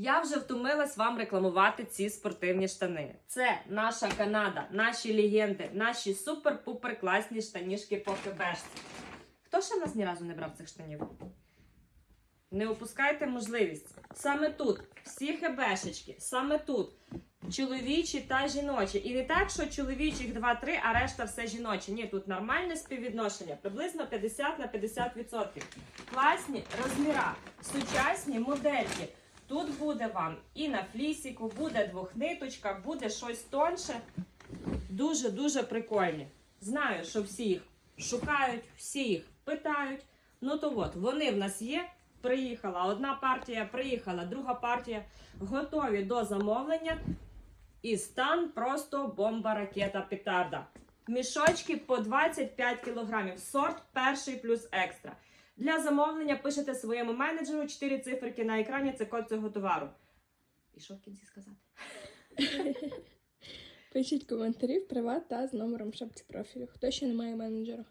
Я вже втомилась вам рекламувати ці спортивні штани. Це наша Канада, наші легенди, наші супер-пупер класні штанішки по КБшці. Хто ще в нас ні разу не брав цих штанів? Не упускайте можливість. Саме тут, всі хебешечки, саме тут. Чоловічі та жіночі. І не так, що чоловічих 2-3, а решта все жіночі. Ні, тут нормальне співвідношення, приблизно 50 на 50%. Класні розміра, сучасні модельки. Тут буде вам і на флісіку, буде двохниточка, буде щось тонше. Дуже-дуже прикольні. Знаю, що всі їх шукають, всі їх питають. Ну то от, вони в нас є. Приїхала одна партія, приїхала друга партія, готові до замовлення. І стан просто бомба, ракета, петарда. Мішочки по 25 кілограмів. Сорт перший плюс екстра. Для замовлення пишете своєму менеджеру 4 циферки на екрані. Це код цього товару. І що в кінці сказати? Пишіть коментарі в приват та з номером в шапці профілю. Хто ще не має менеджера?